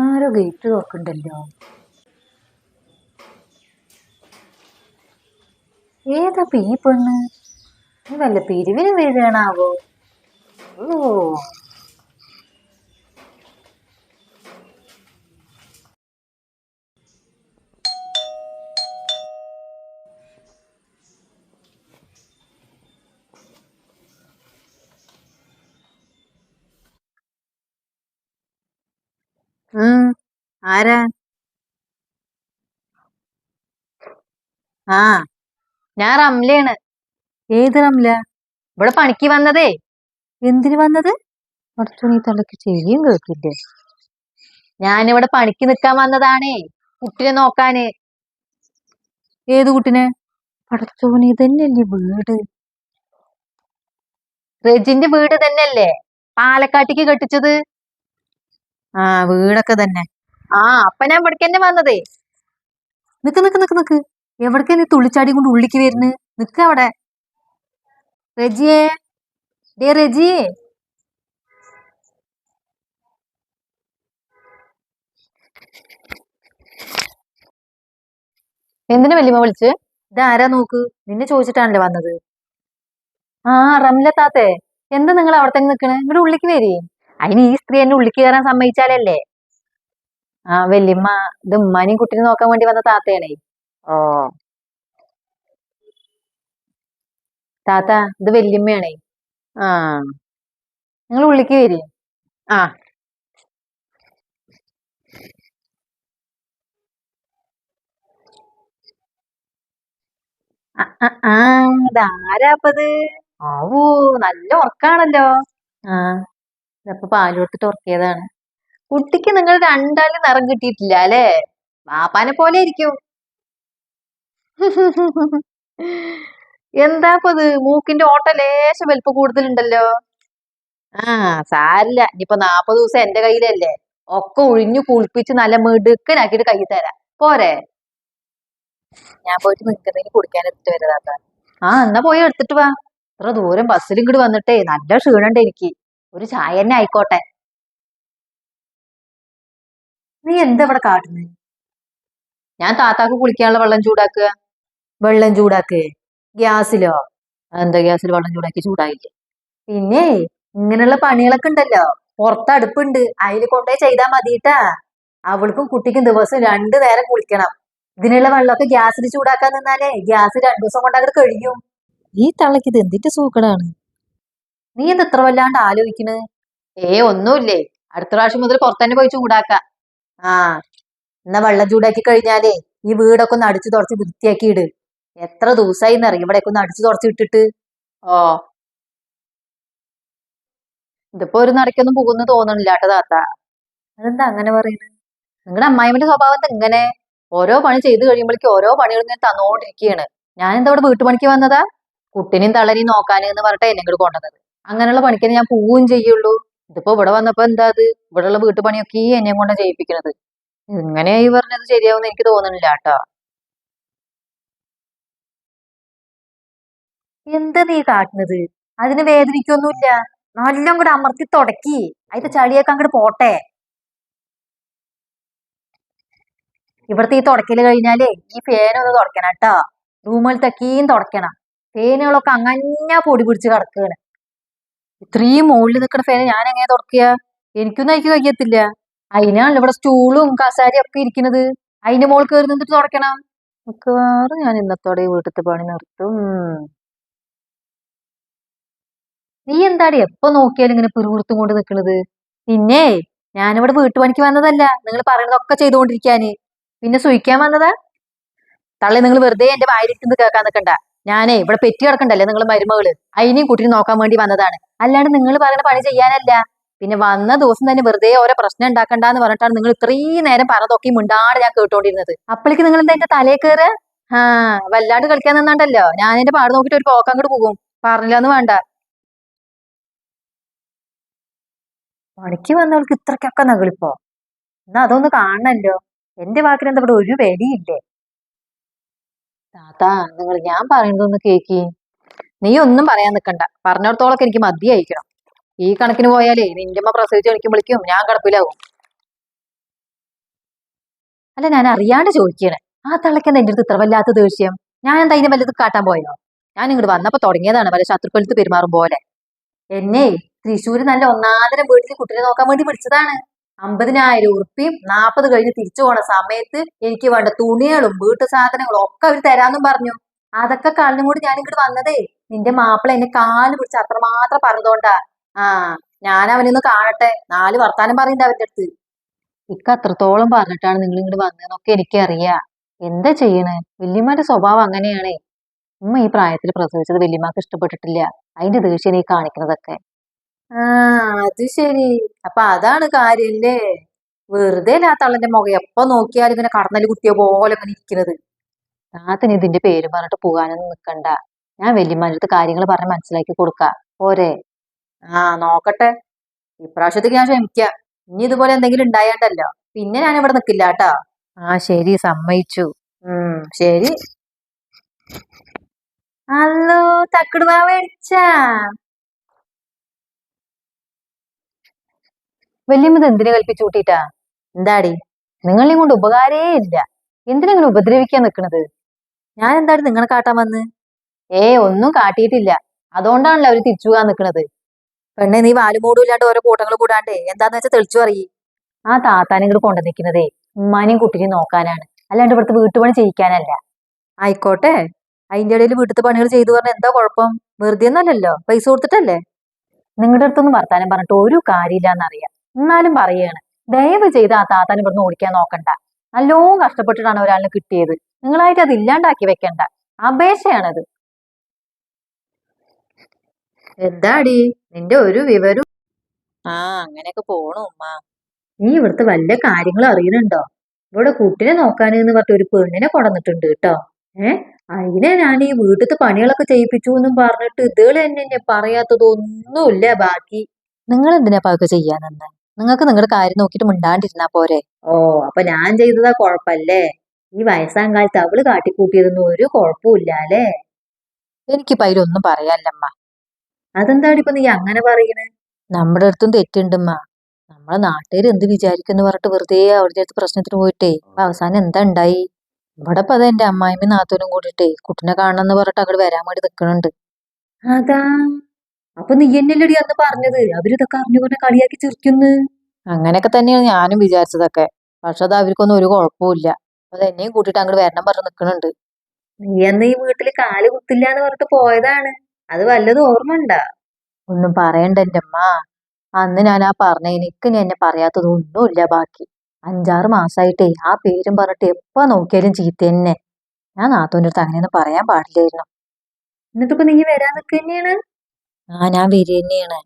ആരോ gate തുറക്കണ്ടല്ലോ ഏതാ P പെണ്ണ്? വല്ല പിരിവിന് വീഴാണാവോ ഓ. ആരാ ആ. ഞാൻ റംലയാണ്. ഏത് റംല? ഇവിടെ പണിക്ക് വന്നതേ. എന്തിനു വന്നത്? അടുത്തുണി തള്ളക്ക് ചെവിയും കേൾക്കില്ലേ? ഞാനിവിടെ പണിക്ക് നിക്കാൻ വന്നതാണേ. കുട്ടിനെ നോക്കാന്. ഏത് കുട്ടിനെ? പടച്ചോന് ഇതന്നെയല്ലേ വീട്? റെജിന്റെ വീട് തന്നെയല്ലേ? പാലക്കാട്ടേക്ക് കെട്ടിച്ചത്. ആ വീടൊക്കെ തന്നെ. ആ അപ്പൊ ഞാൻ ഇവിടേക്ക് തന്നെ വന്നതേ. നിക്ക് നിക്ക് നിക്ക് നിക്ക്. എവിടേക്കാ നീ തുള്ളിച്ചാടി കൊണ്ട് ഉള്ളിക്ക് വരുന്നു? നിക്ക് അവിടെ. റെജിയേ. ഡേ റെജി. എന്തിനു വലിയ വിളിച്ച്? ആരാ നോക്ക്? നിന്നെ ചോദിച്ചിട്ടാണല്ലേ വന്നത്. ആ റംല താത്തേ. എന്താ നിങ്ങൾ അവിടെ തന്നെ നിക്കണേ? ഇവിടെ ഉള്ളിക്ക് വരി. അതിന് ഈ സ്ത്രീ എന്നെ ഉള്ളിക്ക് കയറാൻ സമ്മതിച്ചാലല്ലേ? ആ വല്യമ്മ ഇത് ഉമ്മാനെയും കുട്ടീനെ നോക്കാൻ വേണ്ടി വന്ന താത്തയാണേ. ഓ താത്ത ഇത് വല്യമ്മയാണേ. ആ. നിങ്ങൾ ഉള്ളിക്ക് വരി. ആ. ആ, ആ, ആ ഇതാരാപ്പത്? ആവൂ നല്ല ഉറക്കാണല്ലോ. ആ ഇതപ്പൊ പാൽ കൊടുത്തിട്ട് ഉറക്കിയതാണ്. കുട്ടിക്ക് നിങ്ങൾ രണ്ടാളും നിറം കിട്ടിയിട്ടില്ല അല്ലേ? വാപ്പാനെ പോലെ ഇരിക്കും എന്താപ്പത് മൂക്കിന്റെ ഓട്ട ലേശം വലിപ്പം കൂടുതലുണ്ടല്ലോ. ആ സാരില്ല. ഇനിയിപ്പൊ നാപ്പത് ദിവസം എന്റെ കയ്യിലല്ലേ. ഒക്കെ ഒഴിഞ്ഞു കുളിപ്പിച്ച് നല്ല മിടുക്കനാക്കിയിട്ട് കൈ തരാം. പോരെ. ഞാൻ പോയിട്ട് നിൽക്കുന്നതിന് കുടിക്കാൻ എടുത്തിട്ട് വരുന്നതാ ആ എന്നാ പോയി എടുത്തിട്ട് വാ. ഇത്ര ദൂരം ബസ്സിൽ ഇങ്ങോട്ട് വന്നിട്ടേ നല്ല ക്ഷീണുണ്ട് എനിക്ക്. ഒരു ചായ തന്നെ ആയിക്കോട്ടെ. നീ എന്താ ഇവിടെ കാട്ടുന്നത് ഞാൻ താത്താക്ക് കുളിക്കാനുള്ള വെള്ളം ചൂടാക്കുക വെള്ളം ചൂടാക്കേ. ഗ്യാസിലോ? എന്താ ഗ്യാസിൽ വെള്ളം ചൂടാക്കി? ചൂടായില്ല. പിന്നെ ഇങ്ങനെയുള്ള പണികളൊക്കെ ഉണ്ടല്ലോ. പുറത്ത് അടുപ്പുണ്ട്. അതിൽ കൊണ്ടേ ചെയ്താൽ മതിട്ടാ. അവൾക്കും കുട്ടിക്കും ദിവസം രണ്ടു നേരം കുളിക്കണം. ഇതിനുള്ള വെള്ളമൊക്കെ ഗ്യാസിൽ ചൂടാക്കാൻ നിന്നാലേ ഗ്യാസ് രണ്ടു ദിവസം കൊണ്ട് അങ്ങോട്ട് കഴിയും ഈ തള്ളക്ക് ഇത് എന്തിന്റെ സൂക്കടാണ്? നീ എന്താ ഇത്ര വല്ലാണ്ട് ആലോചിക്കണ്? ഏ ഒന്നുമില്ലേ. അടുത്ത പ്രാവശ്യം മുതൽ പുറത്തന്നെ പോയി ചൂടാക്ക. ആ എന്നാ വെള്ളം ചൂടാക്കി കഴിഞ്ഞാലേ ഈ വീടൊക്കെ ഒന്ന് അടിച്ചു തുടച്ച് വൃത്തിയാക്കി ഇട് എത്ര ദിവസമായി എന്നറിയും ഇവിടെയൊക്കെ ഒന്ന് അടിച്ചു തുടച്ച് ഇട്ടിട്ട്. ഓ. ഇതിപ്പോ ഒരു നടക്കൊന്നും പോകുന്നു തോന്നണില്ല കേട്ടോ താത്ത. അതെന്താ അങ്ങനെ പറയുന്നത് നിങ്ങളുടെ അമ്മായിമ്മന്റെ സ്വഭാവം എന്താ ഇങ്ങനെ? ഓരോ പണി ചെയ്ത് കഴിയുമ്പോഴേക്കും ഓരോ പണികളും ഇങ്ങനെ തന്നോണ്ടിരിക്കുകയാണ് ഞാൻ എന്താ ഇവിടെ വീട്ടുപണിക്ക് വന്നതാ? കുട്ടിനെയും തളരെയും നോക്കാനെന്ന് പറഞ്ഞിട്ട് എന്നെ ഇങ്ങോട്ട് കൊണ്ടുവന്നത്. അങ്ങനെയുള്ള പണിക്കെന്നെ ഞാൻ പോവുകയും ചെയ്യുള്ളൂ. ഇതിപ്പോ ഇവിടെ വന്നപ്പോ എന്താ അത്? ഇവിടെയുള്ള വീട്ടുപണിയൊക്കെ ഈ എന്നെയും കൊണ്ട് ചെയ്യിപ്പിക്കണത്. ഇങ്ങനെ ഈ പറഞ്ഞത് ശരിയാവുന്ന എനിക്ക് തോന്നണില്ല കേട്ടോ. എന്ത് നീ കാട്ടുന്നത് അതിന് വേദനിക്കൊന്നുമില്ല. നല്ലോം കൂടെ അമർത്തി തുടക്കി. അതിന്റെ ചളിയൊക്കെ അങ്ങോട്ട് പോട്ടെ. ഇവിടുത്തെ ഈ തുടക്കൽ കഴിഞ്ഞാലേ ഈ ഫേനൊന്ന് തുടക്കണം കേട്ടോ. തക്കീം തുടക്കണം. ഫേനുകളൊക്കെ അങ്ങനെ പൊടി പിടിച്ച് കിടക്കുകയാണ് ഇത്രയും മുകളിൽ നിൽക്കുന്ന ഫാന് ഞാൻ എങ്ങനെ തുറക്കുക? എനിക്കൊന്നും അയക്ക് കഴിയത്തില്ല. അതിനാണല്ലോ ഇവിടെ സ്റ്റൂളും കസാരയും ഒക്കെ ഇരിക്കുന്നത്. അതിന്റെ മോൾ കയറി നിന്നിട്ട് തുറക്കണം. മിക്കവാറും ഞാൻ ഇന്നത്തോടെ വീട്ടിലത്തെ പണി നിർത്തും. നീ എന്താടി എപ്പോ നോക്കിയാലും ഇങ്ങനെ പിറുപിറുത്തും കൊണ്ട് നിൽക്കണത്? പിന്നെ ഞാനിവിടെ വീട്ടുപണിക്ക് വന്നതല്ല. നിങ്ങൾ പറയണതൊക്കെ ചെയ്തുകൊണ്ടിരിക്കാന്. പിന്നെ സുഖിക്കാൻ വന്നതാ? തള്ളി നിങ്ങൾ വെറുതെ എന്റെ വായിരിക്കുന്നത് കേൾക്കാൻ നിൽക്കണ്ട. ഞാനേ ഇവിടെ പെറ്റി കിടക്കണ്ടല്ലേ നിങ്ങൾ മരുമകൾ? അതിനെയും കുട്ടിനെ നോക്കാൻ വേണ്ടി വന്നതാണ്. അല്ലാണ്ട് നിങ്ങൾ പറയുന്ന പണി ചെയ്യാനല്ല. പിന്നെ വന്ന ദിവസം തന്നെ വെറുതെ ഓരോ പ്രശ്നം ഉണ്ടാക്കണ്ടെന്ന് പറഞ്ഞിട്ടാണ് നിങ്ങൾ ഇത്രയും നേരം പറഞ്ഞതൊക്കെ മിണ്ടാണ് ഞാൻ കേട്ടോണ്ടിരുന്നത്. അപ്പോഴേക്ക് നിങ്ങൾ എന്താ എന്റെ തലേ കയറ് ആ വല്ലാണ്ട് കളിക്കാൻ നിന്നാണ്ടല്ലോ. ഞാൻ എന്റെ പാട് നോക്കിട്ട് ഒരു പോക്കം അങ്ങോട്ട് പോകും. പറഞ്ഞില്ലാന്ന് വേണ്ട. പണിക്ക് വന്നവൾക്ക് ഇത്രക്കൊക്കെ നകളിപ്പോ. എന്നാ അതൊന്ന് കാണണല്ലോ. എന്റെ വാക്കിന് എന്താ ഇവിടെ ഒരു വെടിയില്ലേ താത്ത നിങ്ങൾ ഞാൻ പറയുന്നതൊന്ന് കേക്കി. നീ ഒന്നും പറയാൻ നിൽക്കണ്ട പറഞ്ഞിടത്തോളൊക്കെ എനിക്ക് മതിയായിരിക്കണം. ഈ കണക്കിന് പോയാലേ നിന്റെ അമ്മ പ്രസവിച്ച് കളിക്കുമ്പോഴേക്കും ഞാൻ കിടപ്പിലാവും. അല്ല ഞാൻ അറിയാണ്ട് ചോദിക്കണേ. ആ തള്ളക്കെന്താ എന്റെ അടുത്ത് ഇത്ര വല്ലാത്ത ദേഷ്യം? ഞാൻ എന്താ ഇതിനെ വല്ലത് കാട്ടാൻ പോയോ ഞാൻ ഇങ്ങോട്ട് വന്നപ്പോ തുടങ്ങിയതാണ് വല്ല ശത്രുക്കളത്ത് പെരുമാറും പോലെ. എന്നെ തൃശ്ശൂര് നല്ല ഒന്നാന്തരം വീട്ടിൽ കുട്ടിനെ നോക്കാൻ വേണ്ടി പിടിച്ചതാണ് അമ്പതിനായിരം ഉറുപ്പിയും നാപ്പത് കഴിഞ്ഞ് തിരിച്ചു പോണ സമയത്ത് എനിക്ക് വേണ്ട തുണികളും വീട്ടു സാധനങ്ങളും ഒക്കെ അവർ തരാന്നും പറഞ്ഞു. അതൊക്കെ കളഞ്ഞും കൂടി ഞാൻ ഇങ്ങോട്ട് വന്നതേ. നിന്റെ മാപ്പിള എന്നെ കാൽ പിടിച്ച് അത്രമാത്രം പറഞ്ഞതുകൊണ്ടാ ആ ഞാൻ അവനൊന്ന് കാണട്ടെ. നാല് വർത്താനം പറയണ്ട അവന്റെ അടുത്ത്. ഇക്ക അത്രത്തോളം പറഞ്ഞിട്ടാണ് നിങ്ങൾ ഇങ്ങോട്ട് വന്നതെന്നൊക്കെ എനിക്കറിയാം. എന്താ ചെയ്യണേ? വല്യമ്മന്റെ സ്വഭാവം അങ്ങനെയാണേ. ഉമ്മ ഈ പ്രായത്തിൽ പ്രസവിച്ചത് വല്യമ്മക്ക് ഇഷ്ടപ്പെട്ടിട്ടില്ല. അതിന്റെ ദേഷ്യം ഈ കാണിക്കുന്നതൊക്കെ ആ അത് ശരി. അപ്പൊ അതാണ് കാര്യല്ലേ വെറുതെ ആ തള്ളന്റെ മുഖം. എപ്പൊ നോക്കിയാലും ഇങ്ങനെ കടന്നൽ കുത്തിയ പോലെ ഇങ്ങനെ ഇരിക്കുന്നത് താത്തിന് ഇതിന്റെ പേര് പറഞ്ഞിട്ട് പോകാനൊന്നും നിക്കണ്ട. ഞാൻ വല്യമ്മടുത്ത് കാര്യങ്ങൾ പറഞ്ഞ് മനസ്സിലാക്കി കൊടുക്ക. പോരെ. ആ നോക്കട്ടെ. ഇപ്രാവശ്യത്തേക്ക് ഞാൻ ക്ഷമിക്കാം. ഇനി ഇതുപോലെ എന്തെങ്കിലും ഉണ്ടായാണ്ടല്ലോ. പിന്നെ ഞാൻ ഇവിടെ നിക്കില്ല കേട്ടോ. ആ ശരി. സമ്മതിച്ചു. ഉം ശരി. ഹലോ തക്കടുവാ മേടിച്ചാ. വല്യമ്മത് എന്തിനു കൽപ്പിച്ചു കൂട്ടിട്ടാ എന്താടി? നിങ്ങളെയും കൊണ്ട് ഉപകാരേ ഇല്ല. എന്തിനാ നിങ്ങൾ ഉപദ്രവിക്കാൻ നിൽക്കണത് ഞാൻ എന്താടി നിങ്ങളെ കാട്ടാൻ വന്ന്? ഏ ഒന്നും കാട്ടിയിട്ടില്ല. അതുകൊണ്ടാണല്ലോ അവർ തിരിച്ചു പോകാൻ നിക്കണത്. പെണ്ണെ നീ വാലുമൂടുമില്ലാണ്ട് ഓരോ കൂട്ടങ്ങൾ കൂടാണ്ടേ? എന്താന്ന് വെച്ചാൽ തെളിച്ചു പറയ്. ആ താത്താനും ഇങ്ങോട്ട് കൊണ്ടു നിൽക്കുന്നതേ ഉമ്മാനെയും കുട്ടിനെയും നോക്കാനാണ്. അല്ലാണ്ട് ഇവിടുത്തെ വീട്ടുപണി ചെയ്യിക്കാനല്ല. ആയിക്കോട്ടെ. അതിന്റെ ഇടയിൽ വീട്ടിലത്തെ പണികൾ ചെയ്തു പറഞ്ഞാൽ എന്താ കുഴപ്പം? വെറുതെ ഒന്നല്ലല്ലോ പൈസ കൊടുത്തിട്ടല്ലേ? നിങ്ങളുടെ അടുത്തൊന്നും വർത്താനം പറഞ്ഞിട്ട് ഒരു കാര്യമില്ലാന്നറിയാം. എന്നാലും പറയാണ് ദയവ് ചെയ്ത് ആ താത്താൻ ഇവിടുന്ന് ഓടിക്കാൻ നോക്കണ്ട. നല്ലോണം കഷ്ടപ്പെട്ടിട്ടാണ് ഒരാളിന് കിട്ടിയത്. നിങ്ങളായിട്ട് അത് ഇല്ലാണ്ടാക്കി വെക്കണ്ട. അപേക്ഷയാണത്. എന്താടി? നിന്റെ ഒരു വിവരം ആ അങ്ങനെയൊക്കെ പോണു ഉമ്മ. നീ ഇവിടുത്തെ വല്ല കാര്യങ്ങളും അറിയുന്നുണ്ടോ? ഇവിടെ കുട്ടിനെ നോക്കാൻ എന്ന് പറഞ്ഞിട്ട് ഒരു പെണ്ണിനെ കൊടന്നിട്ടുണ്ട് കേട്ടോ. ഏ? അതിനെ ഞാൻ ഈ വീട്ടിലത്തെ പണികളൊക്കെ ചെയ്യിപ്പിച്ചു എന്നും പറഞ്ഞിട്ട് ഇതുകൾ തന്നെ എന്നെ പറയാത്തതൊന്നുമില്ല ബാക്കി. നിങ്ങൾ എന്തിനാ അതൊക്കെ ചെയ്യാനെന്ന് നിങ്ങൾക്ക് നിങ്ങളുടെ കാര്യം നോക്കിയിട്ട് മിണ്ടാണ്ടിരുന്നാ പോരെ? ഓ അപ്പൊ ഞാൻ ചെയ്തതാ കുഴപ്പല്ലേ? ഈ വയസ്സാം കാലത്ത് അവൾ കാട്ടിക്കൂട്ടിയതൊന്നും ഒരു കുഴപ്പമില്ല അല്ലേ? എനിക്കിപ്പോ അതിലൊന്നും പറയാല്ലമ്മ അതെന്താണ് ഇപ്പൊ നീ അങ്ങനെ പറയണേ? നമ്മുടെ അടുത്തും തെറ്റുണ്ടമ്മ. നമ്മളെ നാട്ടുകാർ എന്ത് വിചാരിക്കുന്നു പറഞ്ഞിട്ട് വെറുതെ അവരുടെ അടുത്ത് പ്രശ്നത്തിന് പോയിട്ടേ അപ്പൊ അവസാനം എന്താ ഉണ്ടായി ഇവിടെ ഇപ്പൊ അത് എന്റെ അമ്മായിമ്മയും നാത്തോനും കൂടിയിട്ടേ കുട്ടിനെ കാണണമെന്ന് പറഞ്ഞിട്ട് അങ്ങോട്ട് വരാൻ വേണ്ടി നിൽക്കണുണ്ട് അതാ. അപ്പൊ നീ എന്നല്ലടി അന്ന് പറഞ്ഞത്? അവരിതൊക്കെ അറിഞ്ഞു പറഞ്ഞ കളിയാക്കി ചിരിക്കുന്നു. അങ്ങനെയൊക്കെ തന്നെയാണ് ഞാനും വിചാരിച്ചതൊക്കെ. പക്ഷെ അത് അവർക്കൊന്നും ഒരു കുഴപ്പമില്ല അത് എന്നെയും കൂട്ടിട്ട് അങ്ങോട്ട് വരണം പറഞ്ഞ് നിക്കണുണ്ട്. നീ അന്ന് ഈ വീട്ടിൽ കാൽ കുത്തില്ല എന്ന് പറഞ്ഞിട്ട് പോയതാണ്. അത് വല്ലതും ഓർമ്മ ഉണ്ടാ? ഒന്നും പറയണ്ട എന്റെ അമ്മ അന്ന് ഞാൻ ആ പറഞ്ഞ എനിക്ക് നീ എന്നെ പറയാത്തതൊന്നുമില്ല ബാക്കി. അഞ്ചാറ് മാസമായിട്ടേ ആ പേരും പറഞ്ഞിട്ട് എപ്പോ നോക്കിയാലും ചീത്ത തന്നെ. ഞാൻ നാത്തോന്റെ അടുത്ത് അങ്ങനെയൊന്നും പറയാൻ പാടില്ലായിരുന്നു. എന്നിട്ടിപ്പോ നീ വരാൻ നിൽക്കുക തന്നെയാണ്? ആ ഞാൻ വരിക തന്നെയാണ്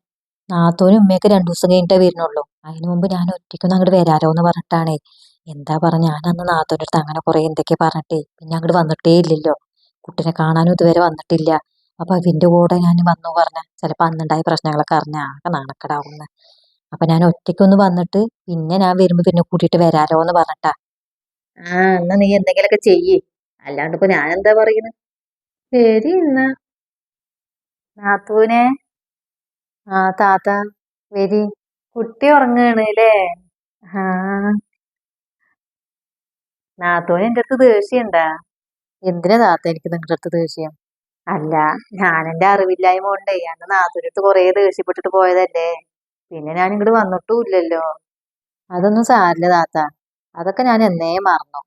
നാത്തോനും ഉമ്മയൊക്കെ രണ്ടു ദിവസം കഴിഞ്ഞിട്ടേ വരുന്നുള്ളൂ. അതിനു മുമ്പ് ഞാൻ ഒറ്റയ്ക്കൊന്നും അങ്ങോട്ട് വരാരോ എന്ന് പറഞ്ഞിട്ടാണേ. എന്താ പറഞ്ഞ ഞാൻ അന്ന് നാത്തോന്റെ അടുത്ത് അങ്ങനെ കുറെ എന്തൊക്കെ പറഞ്ഞിട്ടേ പിന്നെ അങ്ങോട്ട് വന്നിട്ടേ ഇല്ലല്ലോ. കുട്ടിനെ കാണാനും ഇതുവരെ വന്നിട്ടില്ല. അപ്പൊ അതിന്റെ കൂടെ ഞാൻ വന്നു പറഞ്ഞ ചിലപ്പോ അന്നുണ്ടായ പ്രശ്നങ്ങളൊക്കെ അറിഞ്ഞ ആകെ നാണക്കടാവുന്ന. അപ്പൊ ഞാൻ ഒറ്റയ്ക്കൊന്ന് വന്നിട്ട് പിന്നെ ഞാൻ വരുമ്പോ പിന്നെ കൂട്ടിയിട്ട് വരാലോ എന്ന് പറഞ്ഞിട്ടാ. ആ എന്നാ നീ എന്തെങ്കിലുമൊക്കെ ചെയ്യേ. അല്ലാണ്ട് ഇപ്പൊ ഞാൻ എന്താ പറയുന്നത് ശരി എന്നാ. നാത്തൂനെ? ആ താത്ത വരി. കുട്ടി ഉറങ്ങാണ് അല്ലേ? ആ. നാത്തൂന് എന്റെ അടുത്ത് ദേഷ്യണ്ടാ. എന്തിനാ താത്ത എനിക്ക് നിങ്ങളുടെ അടുത്ത് ദേഷ്യം? അല്ല ഞാൻ എന്റെ അറിവില്ലായ്മ കൊണ്ടേ അന്ന് നാത്തൂന്റെ അടുത്ത് കുറേ ദേഷ്യപ്പെട്ടിട്ട് പോയതല്ലേ. പിന്നെ ഞാൻ ഇങ്ങോട്ട് വന്നിട്ടും ഇല്ലല്ലോ. അതൊന്നും സാരില്ല താത്ത. അതൊക്കെ ഞാൻ എന്നേ മറന്നു.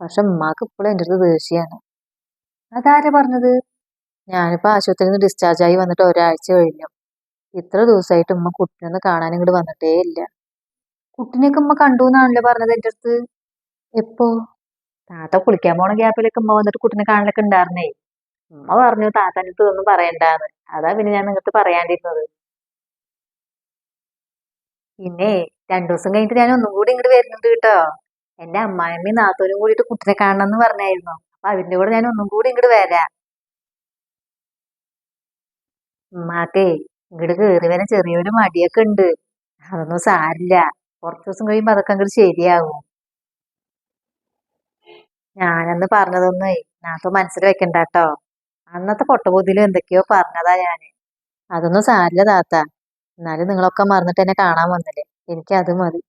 പക്ഷെ ഉമ്മാക്ക് ഇപ്പോഴും എന്റെ അടുത്ത് ദേഷ്യമാണ് അതാരാ പറഞ്ഞത്? ഞാനിപ്പോ ആശുപത്രിയിൽ നിന്ന് ഡിസ്ചാർജ് ആയി വന്നിട്ട് ഒരാഴ്ച കഴിഞ്ഞു. ഇത്ര ദിവസമായിട്ട് ഉമ്മ കുട്ടീനൊന്ന് കാണാൻ ഇങ്ങോട്ട് വന്നിട്ടേ ഇല്ല. കുട്ടിനെയൊക്കെ ഉമ്മ കണ്ടു എന്നാണല്ലോ പറഞ്ഞത് എന്റെ അടുത്ത്. എപ്പോ? താത്ത കുളിക്കാൻ പോണ ഗ്യാപ്പിലൊക്കെ ഉമ്മ വന്നിട്ട് കുട്ടിനെ കാണാനൊക്കെ ഉണ്ടായിരുന്നേ ഉമ്മ പറഞ്ഞു താത്താന്റെ അടുത്ത് ഒന്നും പറയണ്ടാന്ന്. അതാ പിന്നെ ഞാൻ നിങ്ങൾക്ക് പറയാണ്ടിരുന്നത്. പിന്നെ രണ്ടു ദിവസം കഴിഞ്ഞിട്ട് ഞാൻ ഒന്നും കൂടി ഇങ്ങോട്ട് വരുന്നുണ്ട് കേട്ടോ. എന്റെ അമ്മായിമ്മയും നാത്തോനും കൂടിയിട്ട് കുട്ടിനെ കാണണം എന്ന് പറഞ്ഞായിരുന്നു. അപ്പൊ അതിന്റെ കൂടെ ഞാൻ ഒന്നും കൂടി ഇങ്ങോട്ട് വരാം. ഉമ്മാക്കേ ഇങ്ങോട്ട് കേറി വരാൻ ചെറിയൊരു മടിയൊക്കെ ഉണ്ട് അതൊന്നും സാരില്ല. കുറച്ച് ദിവസം കഴിയുമ്പോ അതൊക്കെ അങ്ങോട്ട് ശരിയാകും ഞാനന്ന് പറഞ്ഞതൊന്നേ നാത്തു മനസ്സിൽ വെക്കണ്ട കേട്ടോ അന്നത്തെ പൊട്ടബുദ്ധിയിലും എന്തൊക്കെയോ പറഞ്ഞതാ ഞാൻ. അതൊന്നും സാരില്ല താത്ത. എന്നാലും നിങ്ങളൊക്കെ മറന്നിട്ട് എന്നെ കാണാൻ വന്നില്ലേ. എനിക്ക് അത് മതി.